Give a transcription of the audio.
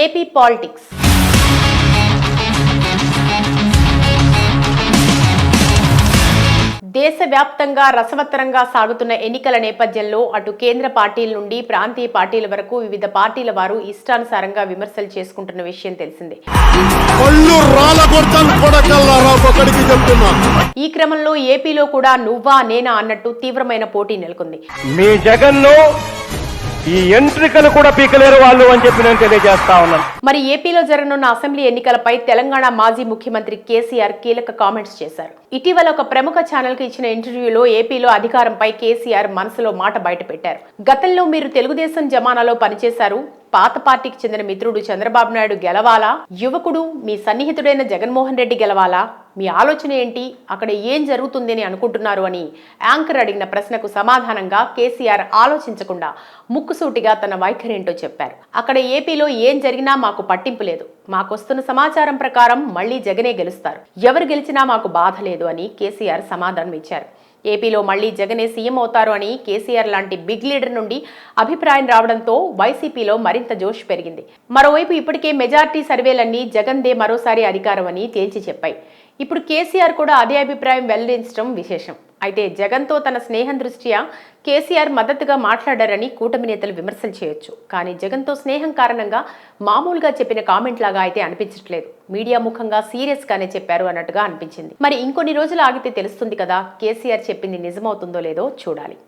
AP politics. దేశవ్యాప్తంగా రసవత్తరంగా సాగుతున్న ఎన్నికల నేపథ్యంలో అటు కేంద్ర పార్టీల నుండి ప్రాంతీయ పార్టీల వరకు వివిధ పార్టీల వారు ఇష్టానుసారంగా విమర్శలు చేసుకుంటున్న విషయం తెలిసిందే. ఈ క్రమంలో ఏపీలో కూడా నువ్వా నేనా అన్నట్టు తీవ్రమైన పోటీ నెలకొంది. మీ జగన్ను ఈ ఎంట్రికలు కూడా పీకలేరు వాళ్ళు అని చెప్పి నేను తెలియజేస్తా ఉన్నాను. మరి ఏపీలో జరగనున్న అసెంబ్లీ ఎన్నికలపై తెలంగాణ మాజీ ముఖ్యమంత్రి కేసీఆర్ కీలక కామెంట్స్ చేశారు. ఇటీవల ఒక ప్రముఖ ఛానల్కి ఇచ్చిన ఇంటర్వ్యూలో ఏపీలో అధికారంపై కేసీఆర్ మనసులో మాట బయటపెట్టారు. గతంలో మీరు తెలుగుదేశం జమానాలో పనిచేశారు పాత పార్టీకి చెందిన మిత్రుడు చంద్రబాబు నాయుడు గెలవాలా? యువకుడు మీ సన్నిహితుడైన జగన్మోహన్ రెడ్డి గెలవాలా? మీ ఆలోచన ఏంటి? అక్కడ ఏం జరుగుతుందని అనుకుంటున్నారు అని యాంకర్ అడిగిన ప్రశ్నకు సమాధానంగా కేసీఆర్ ఆలోచించకుండా ముక్కుసూటిగా తన వైఖరి ఏంటో చెప్పారు. అక్కడ ఏపీలో ఏం జరిగినా మాకు పట్టింపు లేదు. మాకొస్తున్న సమాచారం ప్రకారం మళ్ళీ జగనే గెలుస్తారు. ఎవరు గెలిచినా మాకు బాధ లేదు అని కేసీఆర్ సమాధానం ఇచ్చారు ఏపీలో మళ్ళీ జగనే సీఎం అవుతారు అని కేసీఆర్ లాంటి బిగ్ లీడర్ నుండి అభిప్రాయం రావడంతో వైసీపీలో మరింత జోష్ పెరిగింది. మరోవైపు ఇప్పటికే మెజార్టీ సర్వేలన్నీ జగన్దే మరోసారి అధికారం అని తేల్చి చెప్పాయి. ఇప్పుడు కేసీఆర్ కూడా అదే అభిప్రాయం వెల్లడించడం విశేషం. అయితే జగన్తో తన స్నేహం దృష్ట్యా కేసీఆర్ మద్దతుగా మాట్లాడారని కూటమి నేతలు విమర్శలు చేయొచ్చు. కానీ జగన్తో స్నేహం కారణంగా మామూలుగా చెప్పిన కామెంట్ లాగా అయితే అనిపించట్లేదు. మీడియా ముఖంగా సీరియస్గానే చెప్పారు అన్నట్టుగా అనిపించింది. మరి ఇంకొన్ని రోజులు ఆగితే తెలుస్తుంది కదా కేసీఆర్ చెప్పింది నిజమవుతుందో లేదో చూడాలి.